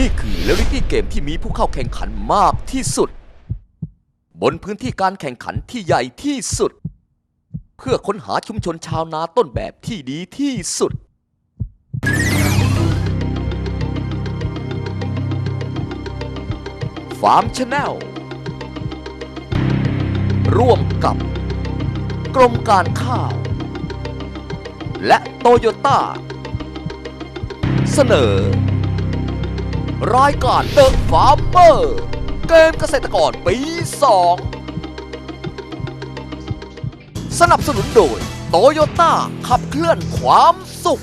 นี่คือเรียลลิตี้เกมที่มีผู้เข้าแข่งขันมากที่สุด บนพื้นที่การแข่งขันที่ใหญ่ที่สุด เพื่อค้นหาชุมชนชาวนาต้นแบบที่ดีที่สุด ฟาร์มชาแนลร่วมกับกรมการข้าว และโตโยต้า เสนอ รายการเดอะฟาร์มเมอร์เกมเกษตรกรปี 2 สนับสนุนโดยโตโยต้าขับเคลื่อนความสุข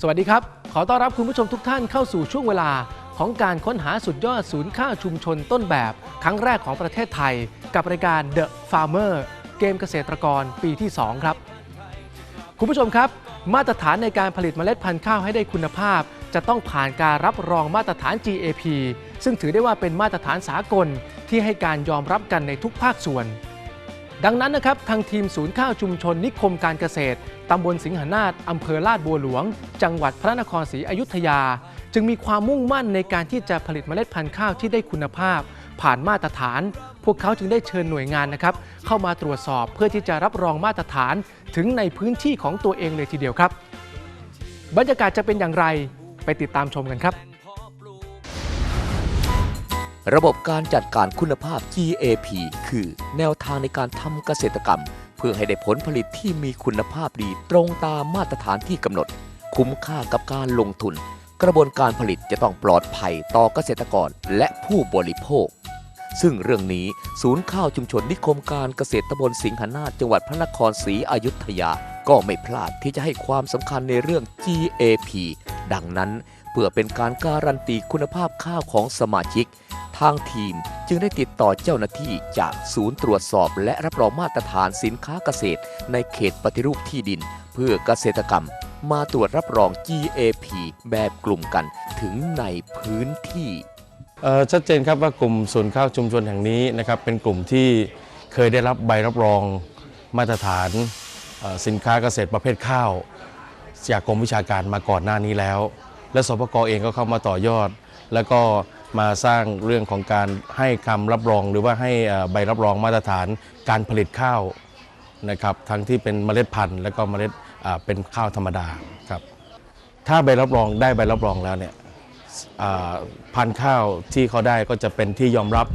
สวัสดีครับ ขอต้อนรับคุณผู้ชมทุกท่านเข้าสู่ช่วงเวลาของการค้นหาสุดยอดศูนย์ข้าวชุมชนต้นแบบ ครั้งแรกของประเทศไทย กับรายการ The Farmer เกมเกษตรกรปีที่ 2 ครับ คุณผู้ชมครับ มาตรฐานในการผลิตเมล็ดพันธุ์ข้าวให้ได้คุณภาพ จะต้องผ่านการรับรองมาตรฐาน GAP ซึ่งถือได้ว่าเป็นมาตรฐานสากลที่ให้การยอมรับกันในทุกภาคส่วน ดังนั้นนะครับทางทีมศูนย์ข้าวชุมชนนิคมการเกษตรตำบลสิงหนาฏอำเภอลาดบัวหลวง จังหวัดพระนครศรีอยุธยา จึงมีความมุ่งมั่นในการที่จะผลิตเมล็ดพันธุ์ข้าวที่ได้คุณภาพ ผ่านมาตรฐาน พวกเขาจึงได้เชิญหน่วยงานนะครับเข้ามาตรวจสอบเพื่อที่จะรับรองมาตรฐาน ถึงในพื้นที่ของตัวเองเลยทีเดียวครับ บรรยากาศจะเป็นอย่างไรไปติดตามชมกันครับ ระบบการจัดการคุณภาพ GAP คือแนวทางในการทำเกษตรกรรม เพื่อให้ได้ผลผลิตที่มีคุณภาพดีตรงตามมาตรฐานที่กำหนด คุ้มค่ากับการลงทุน กระบวนการผลิตจะต้องปลอดภัยต่อเกษตรกรและผู้บริโภค ซึ่งเรื่องนี้ศูนย์ข้าวชุมชนนิคมการเกษตรตำบลสิงหนาจังหวัดพระนครศรีอยุธยา ก็ไม่พลาดที่จะให้ความสำคัญในเรื่อง GAP ดังนั้นเพื่อเป็นการการันตีคุณภาพข้าวของสมาชิก ทางทีมจึงได้ติดต่อเจ้าหน้าที่จากศูนย์ตรวจสอบ และรับรองมาตรฐานสินค้าเกษตร ในเขตปฏิรูปที่ดิน เพื่อเกษตรกรรม มาตรวจรับรอง GAP แบบกลุ่มกันถึงในพื้นที่ ชัดเจนครับว่ากลุ่มศูนย์ข้าวชุมชนแห่งนี้นะครับเป็นกลุ่มที่เคยได้รับใบรับรองมาตรฐานสินค้าเกษตรประเภทข้าว จากกรมวิชาการมาก่อนหน้านี้แล้ว และสปกเองก็เข้ามาต่อยอด แล้วก็มาสร้างเรื่องของการให้คำรับรองหรือว่าให้ใบรับรองมาตรฐานการผลิตข้าวนะครับทั้งที่เป็นเมล็ดพันธุ์ และก็เมล็ดเป็นข้าวธรรมดาครับถ้าใบรับรองได้ใบรับรองแล้วเนี่ย พันธุ์ข้าวที่เขาได้ก็จะเป็นที่ยอมรับ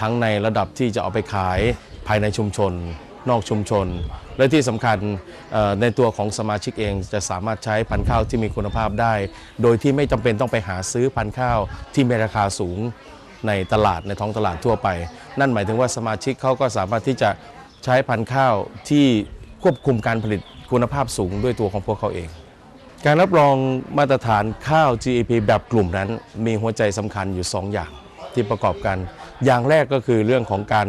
ทั้งในระดับที่จะเอาไปขายภายในชุมชน นอกชุมชน และที่สำคัญในตัวของสมาชิกเองจะสามารถใช้พันธุ์ข้าวที่มีคุณภาพได้ โดยที่ไม่จำเป็นต้องไปหาซื้อพันธุ์ข้าวที่มีราคาสูงในตลาดในท้องตลาดทั่วไป นั่นหมายถึงว่าสมาชิกเขาก็สามารถที่จะใช้พันธุ์ข้าวที่ควบคุมการผลิตคุณภาพสูงด้วยตัวของพวกเขาเอง การรับรองมาตรฐานข้าว GAP แบบกลุ่มนั้น มีหัวใจสำคัญอยู่ 2 อย่างที่ประกอบกัน อย่างแรกก็คือเรื่องของการ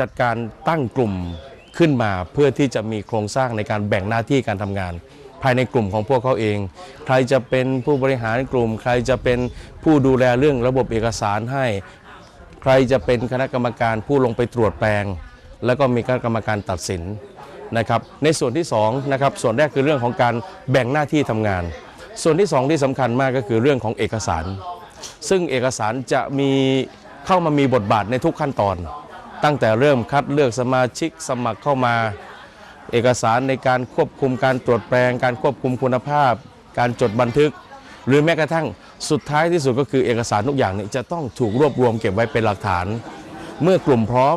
จัดการตั้งกลุ่มขึ้นมาเพื่อที่จะมีโครงสร้างในการแบ่งหน้าที่การทำงาน ภายในกลุ่มของพวกเขาเอง ใครจะเป็นผู้บริหารกลุ่ม ใครจะเป็นผู้ดูแลเรื่องระบบเอกสารให้ ใครจะเป็นคณะกรรมการผู้ลงไปตรวจแปลง แล้วก็มีคณะกรรมการตัดสิน นะครับในส่วนที่2นะครับส่วนแรกคือเรื่องของการแบ่งหน้าที่ทำงาน ส่วนที่ 2 ที่สำคัญมากก็คือเรื่องของเอกสาร ซึ่งเอกสารจะมีเข้ามามีบทบาทในทุกขั้นตอน ตั้งแต่เริ่มคัดเลือกสมาชิกสมัครเข้ามา เอกสารในการควบคุมการตรวจแปลง การควบคุมคุณภาพ การจดบันทึก หรือแม้กระทั่งสุดท้ายที่สุดก็คือเอกสารทุกอย่างนี้จะต้องถูกรวบรวมเก็บไว้เป็นหลักฐาน เมื่อกลุ่มพร้อม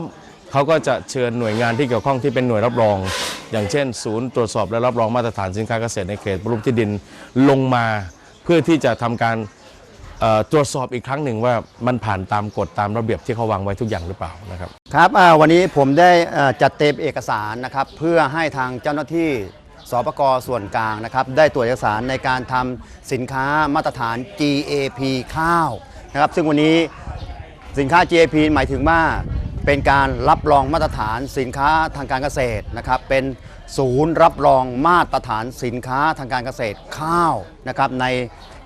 เขาก็จะเชิญหน่วยงานที่เกี่ยวข้องที่เป็นหน่วยรับรอง อย่างเช่น ศูนย์ตรวจสอบและรับรองมาตรฐานสินค้าเกษตรในเขตปรูปที่ดินลงมาเพื่อที่จะทำการตรวจสอบอีกครั้งหนึ่งว่ามันผ่านตามกฎตามระเบียบที่เขาวางไว้ทุกอย่างหรือเปล่านะครับครับวันนี้ผมได้จัดเตรียมเอกสารนะครับเพื่อให้ทางเจ้าหน้าที่สปกส่วนกลางนะครับได้ตรวจเอกสารในการทำสินค้ามาตรฐาน GAP ข้าวนะครับซึ่งวันนี้สินค้า GAP หมายถึงว่า เป็นการรับรองมาตรฐานสินค้าทางการเกษตรนะครับเป็นศูนย์รับรองมาตรฐานสินค้าทางการเกษตรข้าวนะครับใน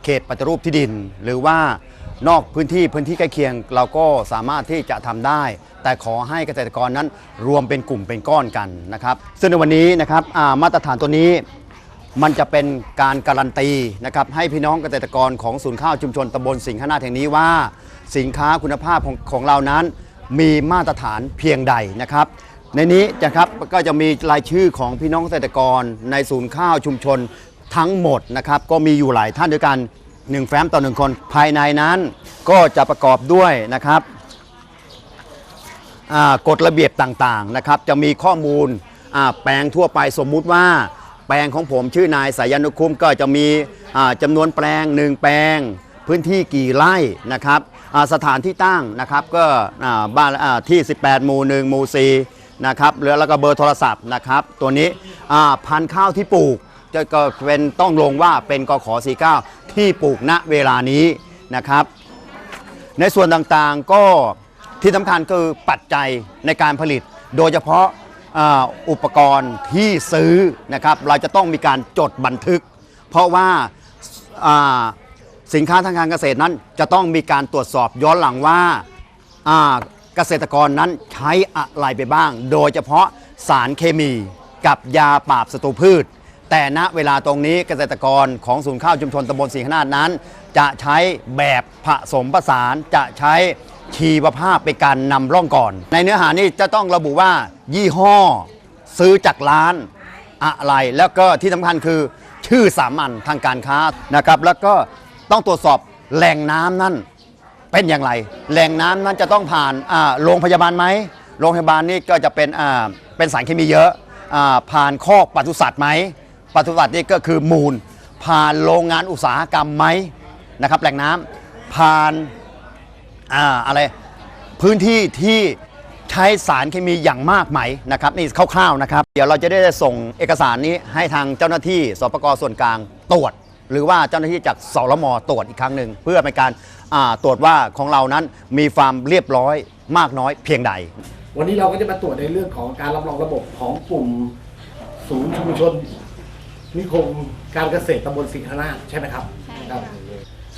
เขตปฏิรูปที่ดิน หรือว่านอกพื้นที่พื้นที่ใกล้เคียง เราก็สามารถที่จะทำได้ แต่ขอให้เกษตรกรนั้นรวมเป็นกลุ่มเป็นก้อนกันนะครับซึ่งในวันนี้นะครับมาตรฐานตัวนี้มันจะเป็นการการันตีนะครับให้พี่น้องเกษตรกรของศูนย์ข้าวชุมชนตำบลสิงห์นาถแห่งนี้ว่า สินค้าคุณภาพของของเรานั้น มีมาตรฐานเพียงใดนะครับ ในนี้นะครับก็จะมีรายชื่อของพี่น้องเกษตรกรในศูนย์ข้าวชุมชนทั้งหมดนะครับ ก็มีอยู่หลายท่านด้วยกัน 1 แฟ้มต่อ 1 คนภายในนั้น ก็จะประกอบด้วยนะครับกฎระเบียบต่างๆนะครับ จะมีข้อมูลแปลงทั่วไปสมมุติว่า แปลงของผมชื่อนายสายันุคุมก็จะมีจำนวนแปลง 1 แปลง พื้นที่กี่ไร่นะครับ สถานที่ตั้งนะครับก็บ้านที่ 18 หมู่ 1 หมู่4นะครับแล้วก็เบอร์โทรศัพท์นะครับ ตัวนี้พันข้าวที่ปลูกจะก็เป็นต้องลงว่าเป็นกขอ49 ที่ปลูกณเวลานี้นะครับ ในส่วนต่างๆก็ที่สำคัญคือปัจจัยในการผลิต โดยเฉพาะอุปกรณ์ที่ซื้อนะครับ เราจะต้องมีการจดบันทึก เพราะว่า สินค้าทางการเกษตรนั้น จะต้องมีการตรวจสอบย้อนหลังว่าเกษตรกรนั้นใช้อะไรไปบ้าง โดยเฉพาะสารเคมีกับยาปราบศัตรูพืช แต่ณเวลาตรงนี้เกษตรกรของศูนย์ข้าวชุมชนตำบลศรีขนาดนั้น จะใช้แบบผสมผสานจะใช้ชีวภาพเป็นการนำร่องก่อน ในเนื้อหานี้จะต้องระบุว่ายี่ห้อ ซื้อจากร้านอะไร แล้วก็ที่สำคัญคือชื่อสามัญทางการค้านะครับ แล้วก็ ต้องตรวจสอบแหล่งน้ำนั่นเป็นอย่างไร แหล่งน้ำนั้นจะต้องผ่านโรงพยาบาลไหมโรงพยาบาลนี่ก็จะเป็นเป็นสารเคมีเยอะอผ่านคอกปศุสัตว์ไหมปศุสัตว์นี่ก็คือมูล ผ่านโรงงานอุตสาหกรรมไหมนะครับ แหล่งน้ำผ่านอาอะไรพื้นที่ที่ใช้สารเคมีอย่างมากไหมนะครับนี่คร่าวๆนะครับ เดี๋ยวเราจะได้ส่งเอกสารนี้ให้ทางเจ้าหน้าที่สปกส่วนกลางตรวจ หรือว่าเจ้าหน้าที่จากสรมตรวจอีกครั้งหนึ่งเพื่อเป็นการอ่าตรวจว่าของเรานั้นมีความเรียบร้อยมากน้อยเพียงใด วันนี้เราก็จะมาตรวจในเรื่องของการรับรองระบบของกลุ่มศูนย์ชุมชน นิคมการเกษตรตำบลสิงห์นาถใช่ไหมครับใช่ครัค่ะบ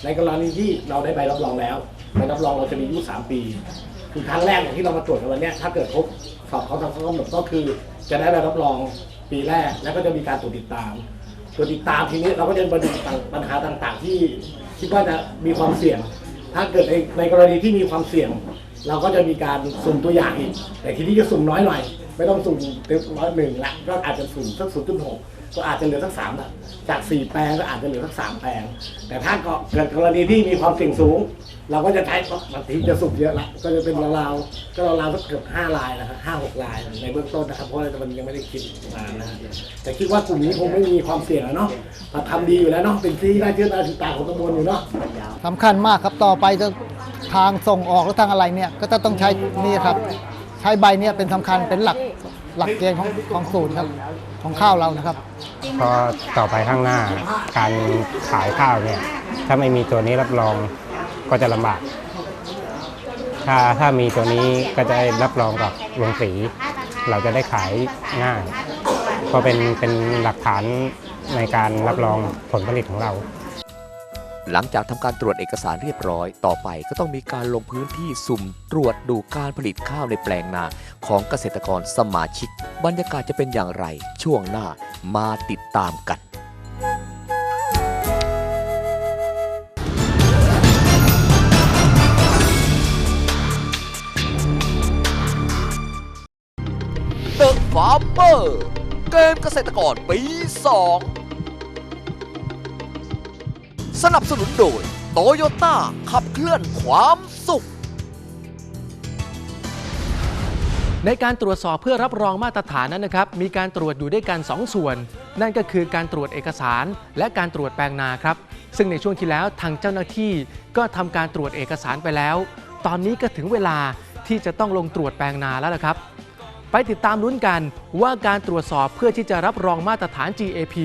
ในกรณีที่เราได้ใบรับรองแล้วใบรับรองเราจะมีอายุ3ปี คือครั้งแรกเนี่ยที่เรามาตรวจกันวันเนี้ยถ้าเกิดครบสอบเขาทางข้อกำหนดก็คือ จะได้ใบรับรองปีแรกแล้วก็จะมีการตรวจติดตาม ตัวติดตามทีนี้เราก็จะมาดูปัญหาต่างๆ ที่คิดว่าจะมีความเสี่ยง ถ้าเกิดในในกรณีที่มีความเสี่ยง เราก็จะมีการสุ่มตัวอย่างอีก แต่ทีนี้จะสุ่มน้อยหน่อย ไม่ต้องสุ่มเต็มร้อยหนึ่งละก็อาจจะสุ่มสักศูนย์จุดหก ก็อาจจะเหลือสักสามจากสี่แปลงก็อาจจะเหลือสักสามแปลง แต่ถ้าเกิดกรณีที่มีความเสี่ยงสูง เราก็จะใช้บางทีจะสุ่มเยอะละก็จะเป็นราวๆก็ราวๆสักเกือบห้าลายนะครับห้าหกลายในเบื้องต้นนะครับเพราะว่ามันยังไม่ได้คิดมานะแต่คิดว่ากลุ่มนี้คงไม่มีความเสี่ยงแล้วเนาะเราทำดีอยู่แล้วเนาะเป็นที่น่าเชื่อถือถือตาของตำบลอยู่เนาะสำคัญมากครับต่อไปจะทางส่งออกหรือทางอะไรเนี่ยก็จะต้องใช้นี่ครับ ช้ใบเนี่ยเป็นสำคัญเป็นหลักหลักเกณฑ์ของของศูนย์ครับของข้าวเรานะครับพราะต่อไปข้างหน้าการขายข้าวเนี่ย ถ้าไม่มีตัวนี้รับรองก็จะลำบาก ถ้าถ้ามีตัวนี้ก็จะได้รับรองกับโรงสี เราจะได้ขายง่ายเพราะเป็นเป็นหลักฐานในการรับรองผลผลิตของเรา หลังจากทำการตรวจเอกสารเรียบร้อย ต่อไปก็ต้องมีการลงพื้นที่สุ่มตรวจดูการผลิตข้าวในแปลงนาของเกษตรกรสมาชิก บรรยากาศจะเป็นอย่างไร ช่วงหน้ามาติดตามกัน The Farmer เกมเกษตรกรปี 2 สนับสนุนโดยโตโยต้าขับเคลื่อนความสุข ในการตรวจสอบเพื่อรับรองมาตรฐานนั้นนะครับ มีการตรวจอยู่ด้วยกัน 2 ส่วน นั่นก็คือการตรวจเอกสาร และการตรวจแปลงนาครับ ซึ่งในช่วงที่แล้วทางเจ้าหน้าที่ก็ทำการตรวจเอกสารไปแล้ว ตอนนี้ก็ถึงเวลาที่จะต้องลงตรวจแปลงนาแล้วละครับ ไปติดตามลุ้นกันว่าการตรวจสอบเพื่อที่จะรับรองมาตรฐาน GAP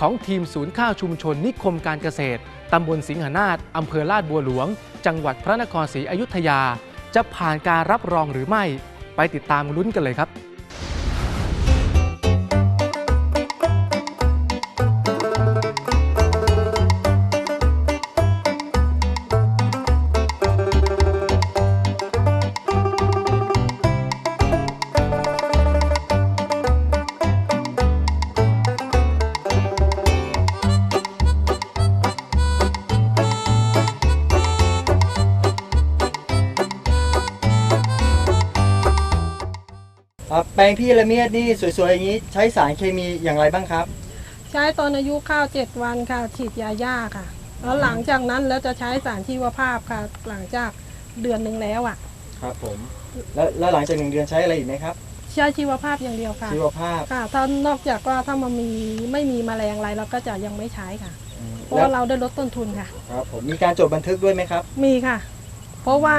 ของทีมศูนย์ข้าวชุมชนนิคมการเกษตรตำบลสิงหนาฏอำเภอลาดบัวหลวง จังหวัดพระนครศรีอยุธยา จะผ่านการรับรองหรือไม่ ไปติดตามลุ้นกันเลยครับ งพี่ละเมียดนี่สวยๆอย่างนี้ใช้สารเคมีอย่างไรบ้างครับ ใช้ตอนอายุข้าวเจ็ดวันค่ะ ฉีดยาหญ้าค่ะ แล้วหลังจากนั้นแล้วจะใช้สารชีวภาพค่ะ หลังจากเดือนหนึ่งแล้วอะ ครับผมแล้วแล้วหลังจากหนึ่งเดือนใช้อะไรอีกไหมครับ ใช้ชีวภาพอย่างเดียวค่ะ ชีวภาพค่ะถ้านอกจากว่าถ้ามันมีไม่มีแมลงอะไรเราก็จะยังไม่ใช้ค่ะอืมเพราะแล้วว่าเราได้ลดต้นทุนค่ะ ครับผมมีการจดบันทึกด้วยไหมครับ มีค่ะ เพราะว่า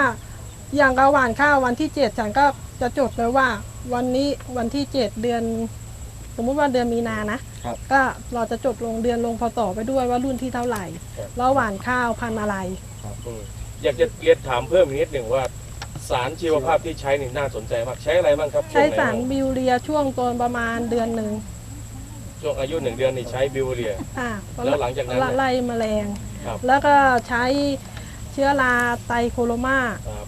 อย่างกระหว่านข้าววันที่เจ็ดฉันก็จะจดเลยว่า วันนี้วันที่เจ็ดเดือน สมมุติว่าเดือนมีนานะ ครับก็เราจะจดลงเดือนลงพอต่อไปด้วยว่ารุ่นที่เท่าไหร่ครับ แล้วหว่านข้าวพันธุ์อะไร อืมอยากจะเรียนถามเพิ่มอีกนิดหนึ่งว่า สารชีวภาพที่ใช้นี่น่าสนใจมากใช้อะไรบ้างครับใช้ช่วงไหนสารบ้างบิวเรียช่วงตอนประมาณเดือนหนึ่งช่วงอายุหนึ่งเดือนนี่ใช้บิวเรีย อ่าแล้วหลังจากนั้นเนี่ยไล่แมลง ครับ แล้วก็ใช้เชื้อราไตโคโรมา ครับ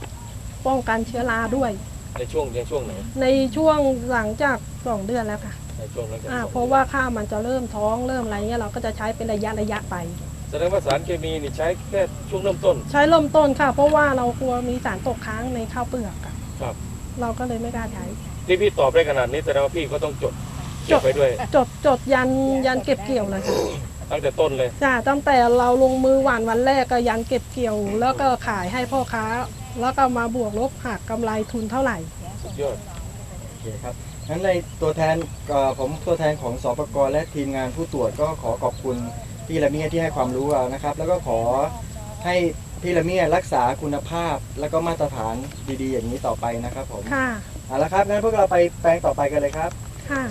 ป้องกันเชื้อราด้วย ในช่วงในช่วงไหนในช่วงหลังจากสองเดือนแล้วค่ะในช่วงหลังจากอ่าสองเพราะว่าข้าวมันจะเริ่มท้องเริ่มอะไรเงี้ยเราก็จะใช้เป็นระยะระยะไป แสดงว่าสารเคมีนี่ใช้แค่ช่วงเริ่มต้น ใช้เริ่มต้นค่ะ เพราะว่าเรากลัวมีสารตกค้างในข้าวเปลือกอะครับ เราก็เลยไม่กล้าใช้ ที่พี่ตอบได้ขนาดนี้แสดงว่าพี่ก็ต้องจดเก็บไปด้วย จดจดยันยันเก็บเกี่ยวเลยค่ะตั้งแต่ต้นเลย จ้าตั้งแต่เราลงมือหว่านวันแรกก็ยันเก็บเกี่ยว แล้วก็ขายให้พ่อค้า แล้วก็มาบวกลบหักกำไรทุนเท่าไหร่ สุดยอดโอเคครับงั้นในตัวแทนเอ่อผมตัวแทนของสปกรและทีมงานผู้ตรวจก็ขอขอบคุณพี่ละเมียที่ให้ความรู้เรานะครับ แล้วก็ขอให้พี่ละเมียรักษาคุณภาพแล้วก็มาตรฐานดีๆ อย่างนี้ต่อไปนะครับผมค่ะ เอาละครับงั้นพวกเราไปแปลงต่อไปกันเลยครับ ค่ะ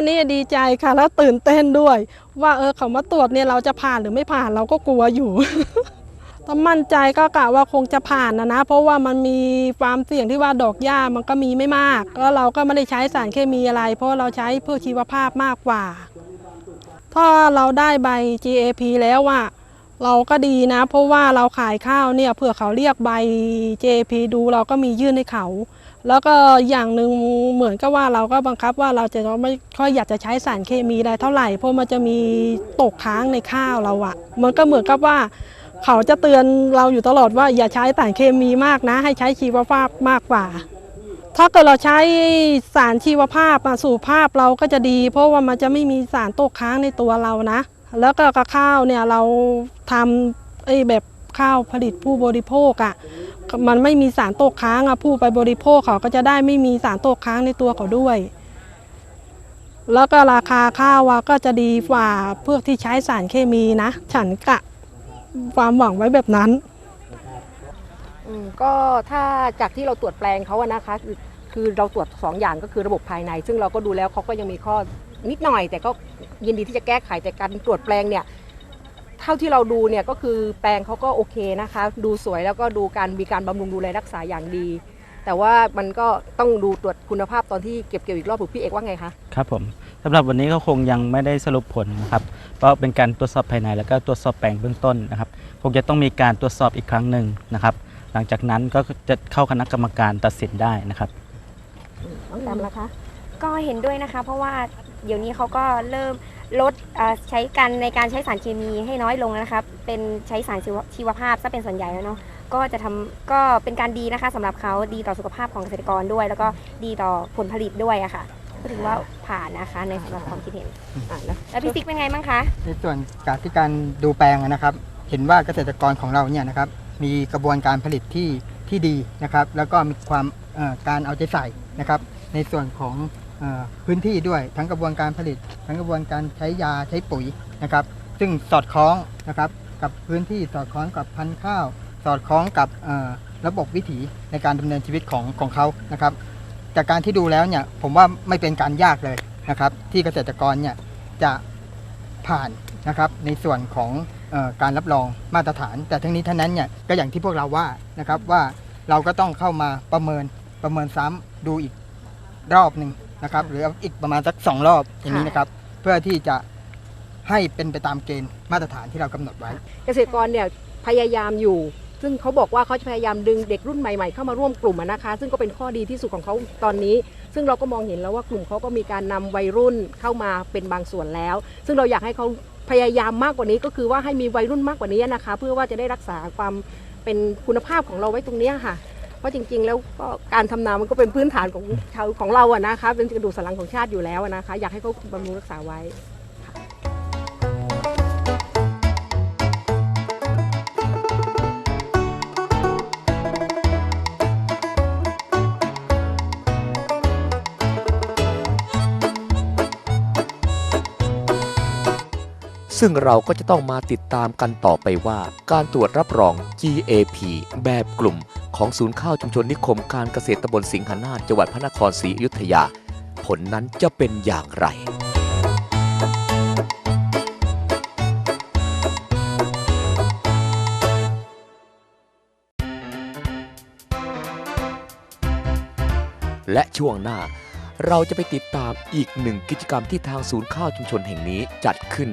วันนี้ดีใจค่ะแล้วตื่นเต้นด้วย ว่าเออเขามาตรวจเนี่ยเราจะผ่านหรือไม่ผ่านเราก็กลัวอยู่ถ้ามั่นใจก็กะว่าคงจะผ่านนะนะ เพราะว่ามันมีความเสี่ยงที่ว่าดอกหญ้ามันก็มีไม่มากแล้วเราก็ไม่ได้ใช้สารเคมีอะไร เพราะเราใช้เพื่อชีวภาพมากกว่า ถ้าเราได้ใบ GAP แล้วอะเราก็ดีนะ เพราะว่าเราขายข้าวเนี่ยเผื่อเขาเรียกใบ GAP ดูเราก็มียื่นให้เขา แล้วก็อย่างหนึ่งเหมือนกับว่าเราก็บังคับว่าเราจะไม่ค่อยอยากจะใช้สารเคมีอะไรเท่าไหร่ เพราะมันจะมีตกค้างในข้าวเราอะมันก็เหมือนกับว่า เขาจะเตือนเราอยู่ตลอดว่าอย่าใช้สารเคมีมากนะ ให้ใช้ชีวภาพมากกว่า ถ้าเกิดเราใช้สารชีวภาพมาสู่ภาพเราก็จะดี เพราะว่ามันจะไม่มีสารตกค้างในตัวเรานะ แล้วก็กับข้าวเนี่ยเราทำไอ้แบบ ข้าวผลิตผู้บริโภคอะ่ะมันไม่มีสารตกค้างอะผู้ไปบริโภคเขาก็จะได้ไม่มีสารตกค้างในตัวเขาด้วย แล้วก็ราคาข้าวอะก็จะดีกว่าพวกที่ใช้สารเคมีนะ ฉันกะความหวังไว้แบบนั้นก็ถ้าจากที่เราตรวจแปลงเขาอะนะคะคือคือเราตรวจสองอย่างก็คือระบบภายใน ซึ่งเราก็ดูแล้วเขาก็ยังมีข้อนิดหน่อย แต่ก็ยินดีที่จะแก้ไขแต่การตรวจแปลงเนี่ย เท่าที่เราดูเนี่ยก็คือแปลงเขาก็โอเคนะคะ ดูสวยแล้วก็ดูการมีการบำรุงดูแลรักษาอย่างดี แต่ว่ามันก็ต้องดูตรวจคุณภาพตอนที่เก็บเกี่ยวอีกรอบถูกพี่เอกว่าไงคะครับผมสำหรับวันนี้ก็คงยังไม่ได้สรุปผลนะครับเพราะเป็นการตรวจสอบภายในแล้วก็ตรวจสอบแปลงเบื้องต้นนะครับคงจะต้องมีการตรวจสอบอีกครั้งหนึ่งนะครับ หลังจากนั้นก็จะเข้าคณะกรรมการตัดสินได้นะครับน้องแตมละคะ ก็เห็นด้วยนะคะ เพราะว่าเดี๋ยวนี้เขาก็เริ่ม ลดใช้กันในการใช้สารเคมีให้น้อยลงแล้วนะครับ เป็นใช้สารชีวภาพซะเป็นส่วนใหญ่แล้วเนาะก็จะทำก็เป็นการดีนะคะสำหรับเขาดีต่อสุขภาพของเกษตรกรด้วย แล้วก็ดีต่อผลผลิตด้วยอะค่ะก็ถือว่าผ่านนะคะในสำหรับความคิดเห็นแล้วพี่ติ๊กเป็นไงบ้างคะในส่วนการที่การดูแปลงนะครับ เห็นว่าเกษตรกรของเราเนี่ยนะครับมีกระบวนการผลิตที่ที่ดีนะครับ แล้วก็มีความการเอาใจใส่นะครับ ในส่วนของ พื้นที่ด้วยทั้งกระบวนการผลิต ทั้งกระบวนการใช้ยาใช้ปุ๋ยนะครับ ซึ่งสอดคล้องนะครับกับพื้นที่สอดคล้องกับพันธุ์ข้าว สอดคล้องกับระบบวิถีในการดำเนินชีวิตของของเขานะครับ จากการที่ดูแล้วเนี่ยผมว่าไม่เป็นการยากเลยนะครับ ที่เกษตรกรเนี่ยจะผ่านนะครับในส่วนของออการรับรองมาตรฐาน แต่ทั้งนี้ทั้งนั้นเนี่ยก็อย่างที่พวกเราว่านะครับว่าเราก็ต้องเข้ามาประเมินประเมินซ้ำดูอีกรอบหนึ่ง นะครับ หรืออีกประมาณสักสองรอบอย่างนี้นะครับ เพื่อที่จะให้เป็นไปตามเกณฑ์มาตรฐานที่เรากำหนดไว้ เกษตรกรเนี่ยพยายามอยู่ ซึ่งเขาบอกว่าเขาจะพยายามดึงเด็กรุ่นใหม่ๆ เข้ามาร่วมกลุ่มอะนะคะ ซึ่งก็เป็นข้อดีที่สุดของเขาตอนนี้ ซึ่งเราก็มองเห็นแล้วว่ากลุ่มเขาก็มีการนำวัยรุ่นเข้ามาเป็นบางส่วนแล้ว ซึ่งเราอยากให้เขาพยายามมากกว่านี้ก็คือว่าให้มีวัยรุ่นมากกว่านี้นะคะ เพื่อว่าจะได้รักษาความเป็นคุณภาพของเราไว้ตรงเนี้ยค่ะ เพราะจริง ๆ แล้วก็การทำนามันก็เป็นพื้นฐานของชาวของเราอะนะคะ เป็นกระดูกสันหลังของชาติอยู่แล้วอะนะคะ อยากให้เขาบำรุงรักษาไว้ ซึ่งเราก็จะต้องมาติดตามกันต่อไปว่า การตรวจรับรอง GAP แบบกลุ่ม ของศูนย์ข้าวชุมชนนิคมการเกษตรตำบลสิงหนาถจังหวัดพระนครศรีอยุธยา ผลนั้นจะเป็นอย่างไรและช่วงหน้า เราจะไปติดตามอีกหนึ่งกิจกรรมที่ทางศูนย์ข้าวชุมชนแห่งนี้จัดขึ้น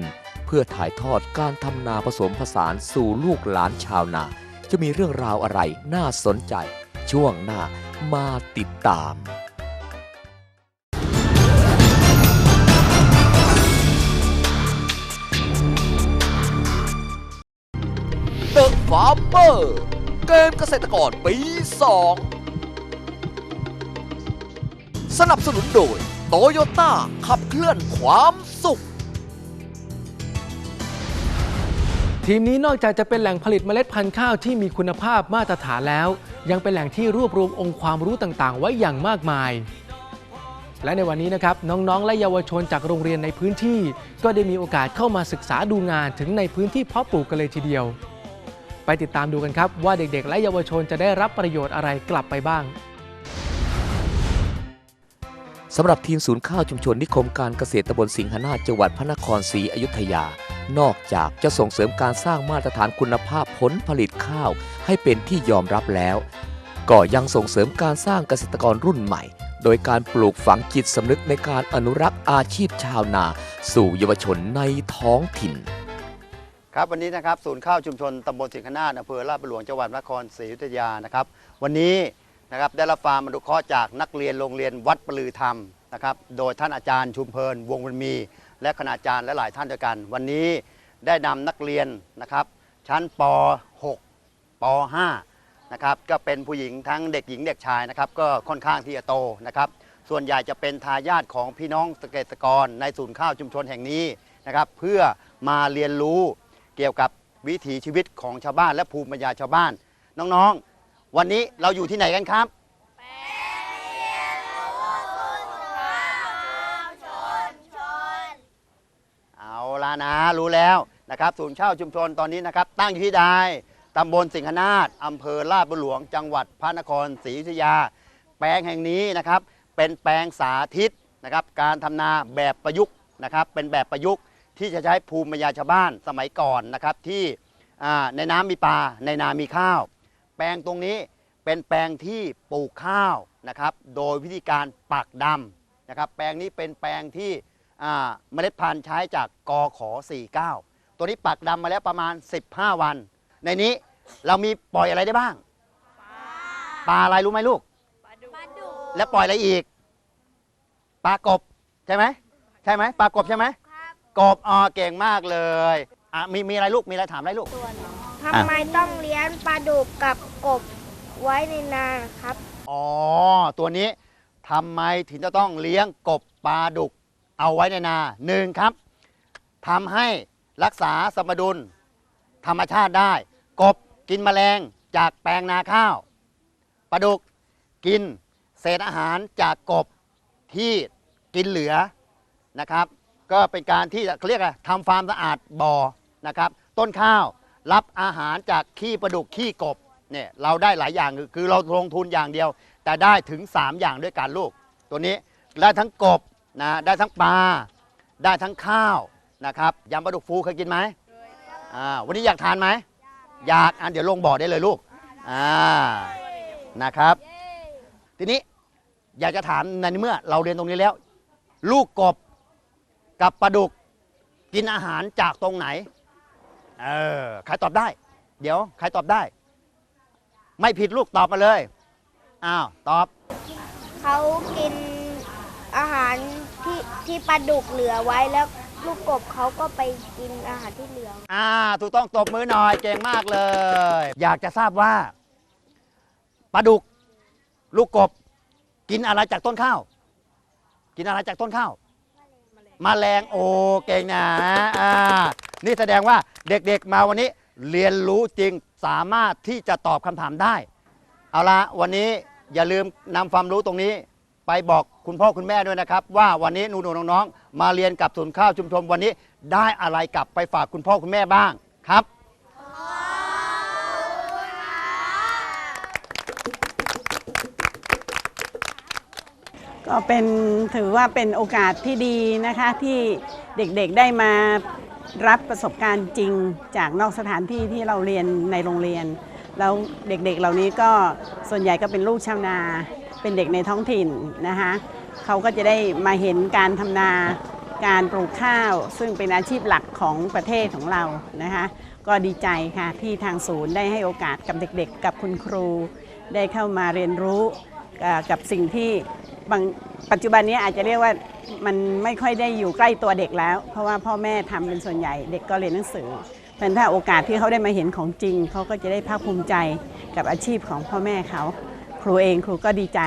เพื่อถ่ายทอดการทำนาผสมผสานสู่ลูกหลานชาวนา จะมีเรื่องราวอะไรน่าสนใจ ช่วงหน้ามาติดตาม The Farmer เกมเกษตรกรปี2สนับสนุนโดยโตโยต้าขับเคลื่อนความสุข ทีมนี้นอกจากจะเป็นแหล่งผลิตเมล็ดพันธุ์ข้าวที่มีคุณภาพมาตรฐานแล้ว ยังเป็นแหล่งที่รวบรวมองค์ความรู้ต่างๆ ไว้อย่างมากมาย และในวันนี้นะครับน้องๆ และเยาวชนจากโรงเรียนในพื้นที่ ก็ได้มีโอกาสเข้ามาศึกษาดูงานถึงในพื้นที่เพาะปลูกกันเลยทีเดียว ไปติดตามดูกันครับว่าเด็กๆ และเยาวชนจะได้รับประโยชน์อะไรกลับไปบ้างสำหรับทีมศูนย์ข้าวชุมชนนิคมการเกษตรตำบลสิงหนาถจังหวัดพระนครศรีอยุธยา นอกจากจะส่งเสริมการสร้างมาตรฐานคุณภาพผลผลิตข้าวให้เป็นที่ยอมรับแล้ว ก็ยังส่งเสริมการสร้างเกษตรกรรุ่นใหม่ โดยการปลูกฝังจิตสำนึกในการอนุรักษ์อาชีพชาวนา สู่เยาวชนในท้องถิ่น ครับวันนี้นะครับศูนย์ข้าวชุมชนตำบลสิงคนาอำเภอลาดบัวหลวงจังหวัดนครศรีอยุธยานะครับ วันนี้นะครับได้รับความอนุเคราะห์จากนักเรียนโรงเรียนวัดปลือธรรมนะครับ โดยท่านอาจารย์ชุมเพลินวงบุญมี และคณาจารย์และหลายท่านด้วยกัน วันนี้ได้นำนักเรียนนะครับ ชั้นป .6 ป .5 นะครับก็เป็นผู้หญิงทั้งเด็กหญิงเด็กชายนะครับก็ค่อนข้างที่จะโตนะครับส่วนใหญ่จะเป็นทายาทของพี่น้องเกษตรกรในศูนย์ข้าวชุมชนแห่งนี้นะครับเพื่อมาเรียนรู้เกี่ยวกับวิถีชีวิตของชาวบ้านและภูมิปัญญาชาวบ้าน น้องๆ วันนี้เราอยู่ที่ไหนกันครับานะรู้แล้วนะครับศูนย์เช่าชุมชนตอนนี้นะครับ ตั้งอยู่ที่ใดตำบลสิงหนาถอำเภอลาดบุหลวง จังหวัดพระนครศรีอยุธยา แปลงแห่งนี้นะครับ เป็นแปลงสาธิตนะครับ การทำนาแบบประยุกต์นะครับ เป็นแบบประยุกต์ที่จะใช้ภูมิปัญญาชาวบ้านสมัยก่อนนะครับ ที่ในน้ำมีปลาในนามีข้าว แปลงตรงนี้เป็นแปลงที่ปลูกข้าวนะครับ โดยวิธีการปักดำนะครับ แปลงนี้เป็นแปลงที่ เมล็ดพันธุ์ใช้จากกอขอ 49 ตัวนี้ปักดำมาแล้วประมาณ 15 วัน ในนี้เรามีปล่อยอะไรได้บ้าง ปลาอะไรรู้ไหมลูก และปล่อยอะไรอีก ปลากบใช่ไหมใช่ไหมปลากบใช่ไหมกบอ๋อเก่งมากเลยอะมีมีอะไรลูกมีอะไรถามอะไรลูก ทำไมต้องเลี้ยงปลาดุกกับกบไว้ในนาครับ อ๋อ ตัวนี้ทำไมถึงจะต้องเลี้ยงกบปลาดุก เอาไว้ในนาหนึ่งครับทำให้รักษาสมดุล ธรรมชาติได้ กบกินแมลงจากแปลงนาข้าวปลาดุกกินเศษอาหารจากกบที่กินเหลือนะครับ ก็เป็นการที่เขาเรียกอะไรทำฟาร์มสะอาดบ่อนะครับ ต้นข้าวรับอาหารจากขี้ปลาดุกขี้กบเนี่ยเราได้หลายอย่างคือเราลงทุนอย่างเดียว แต่ได้ถึง 3 อย่างด้วยกันลูก ตัวนี้ได้ทั้งกบ นะได้ทั้งปลาได้ทั้งข้าวนะครับยำปลาดุกฟูเคยกินไหมอ่าวันนี้อยากทานไหมอยากอะเดี๋ยวลงบ่อได้เลยลูกอ่านะครับ ทีนี้อยากจะถามในเมื่อเราเรียนตรงนี้แล้ว ลูกกบกับปลาดุกกินอาหารจากตรงไหนเออใครตอบได้ เดี๋ยวใครตอบได้ ไม่ผิดลูกตอบมาเลยอ้าวตอบเขากิน อาหารที่ที่ปลาดุกเหลือไว้แล้วลูกกบเขาก็ไปกินอาหารที่เหลือ อ่าถูกต้องตบมือหน่อยเก่งมากเลย อยากจะทราบว่าปลาดุก ลูกกบ กินอะไรจากต้นข้าว กินอะไรจากต้นข้าวมแมลงโอ้เก่งนะอ่านี่แสดงว่าเด็กๆมาวันนี้เรียนรู้จริงสามารถที่จะตอบคำถามได้ เอาละวันนี้อย่าลืมนำความรู้ตรงนี้ ไปบอกคุณพ่อคุณแม่ด้วยนะครับ ว่าวันนี้หนูๆน้องๆ มาเรียนกับศูนย์ข้าวชุมชนวันนี้ได้อะไรกลับไปฝากคุณพ่อคุณแม่บ้างครับ ก็เป็นถือว่าเป็นโอกาสที่ดีนะคะ ที่เด็กๆได้มารับประสบการณ์จริงจากนอกสถานที่ที่เราเรียนในโรงเรียน แล้วเด็กๆเหล่านี้ก็ส่วนใหญ่ก็เป็นลูกชาวนา เป็นเด็กในท้องถิ่นนะคะเขาก็จะได้มาเห็นการทำนาการปลูกข้าว ซึ่งเป็นอาชีพหลักของประเทศของเรานะคะก็ดีใจค่ะที่ทางศูนย์ได้ให้โอกาสกับเด็กๆ กับคุณครู ได้เข้ามาเรียนรู้กับสิ่งที่บางปัจจุบันนี้อาจจะเรียกว่ามันไม่ค่อยได้อยู่ใกล้ตัวเด็กแล้ว เพราะว่าพ่อแม่ทำเป็นส่วนใหญ่เด็กก็เรียนหนังสือเพราะฉะนั้นถ้าโอกาสที่เขาได้มาเห็นของจริง เขาก็จะได้ภาคภูมิใจกับอาชีพของพ่อแม่เขา รูเองครูก็ดีใจ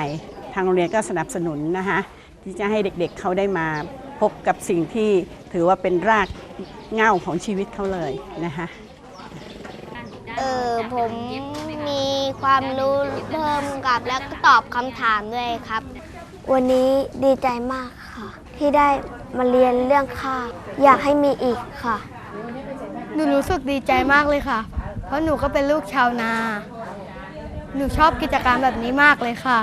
ทางโรงเรียนก็สนับสนุนนะคะที่จะให้เด็กๆเขาได้มาพบกับสิ่งที่ถือว่าเป็นรากเหง้าของชีวิตเขาเลยนะคะเออผมมีความรู้เพิ่มกับแล้วก็ตอบคำถามด้วยครับ วันนี้ดีใจมากค่ะ ที่ได้มาเรียนเรื่องข้าวอยากให้มีอีกค่ะ หนูรู้สึกดีใจมากเลยค่ะ เพราะหนูก็เป็นลูกชาวนา หนูชอบกิจกรรมแบบนี้มากเลยค่ะ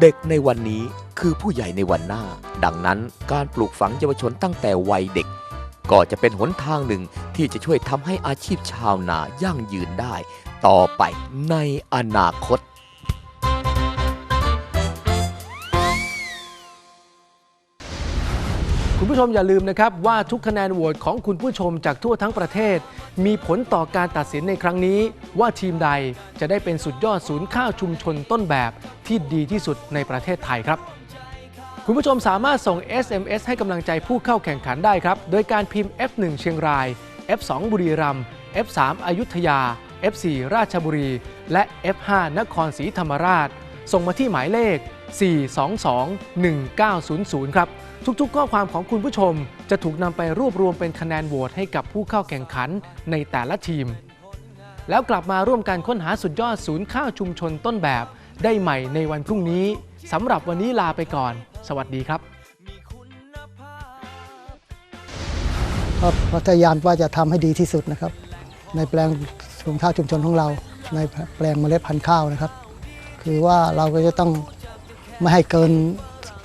เด็กในวันนี้คือผู้ใหญ่ในวันหน้า ดังนั้นการปลูกฝังเยาวชนตั้งแต่วัยเด็ก ก็จะเป็นหนทางหนึ่งที่จะช่วยทำให้อาชีพชาวนายั่งยืนได้ ต่อไปในอนาคต คุณผู้ชมอย่าลืมนะครับว่าทุกคะแนนโหวตของคุณผู้ชมจากทั่วทั้งประเทศ มีผลต่อการตัดสินในครั้งนี้ ว่าทีมใดจะได้เป็นสุดยอดศูนย์ข้าวชุมชนต้นแบบที่ดีที่สุดในประเทศไทยครับ คุณผู้ชมสามารถส่ง SMS ให้กำลังใจผู้เข้าแข่งขันได้ครับ โดยการพิมพ์ F1 เชียงราย F2 บุรีรัมย์ F3 อยุธยา F4 ราชบุรี และ F5 นครศรีธรรมราช ส่งมาที่หมายเลข 422-1900 ครับ ทุกๆ ข้อความของคุณผู้ชมจะถูกนำไปรวบรวมเป็นคะแนนโหวตให้กับผู้เข้าแข่งขันในแต่ละทีม แล้วกลับมาร่วมกันค้นหาสุดยอดศูนย์ข้าวชุมชนต้นแบบ ได้ใหม่ในวันพรุ่งนี้สำหรับวันนี้ลาไปก่อน สวัสดีครับก็พยายามว่าจะทำให้ดีที่สุดนะครับ ในแปลงสูงข้าวชุมชนของเรา ในแปลงเมล็ดพันธุ์ข้าวนะครับ คือว่าเราก็จะต้องไม่ให้เกิน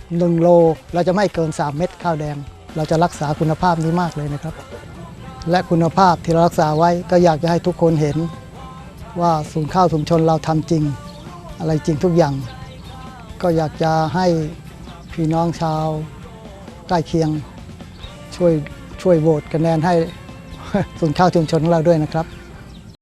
1 โล เราจะไม่เกิน 3 เม็ดข้าวแดง เราจะรักษาคุณภาพนี้มากเลยนะครับ และคุณภาพที่เรารักษาไว้ก็อยากจะให้ทุกคนเห็น ว่าศูนย์ข้าวชุมชนเราทำจริง อะไรจริงทุกอย่าง ก็อยากจะให้พี่น้องชาวใกล้เคียงช่วยช่วยโหวตคะแนนให้ศูนย์ข้าวชุมชนของเราด้วยนะครับ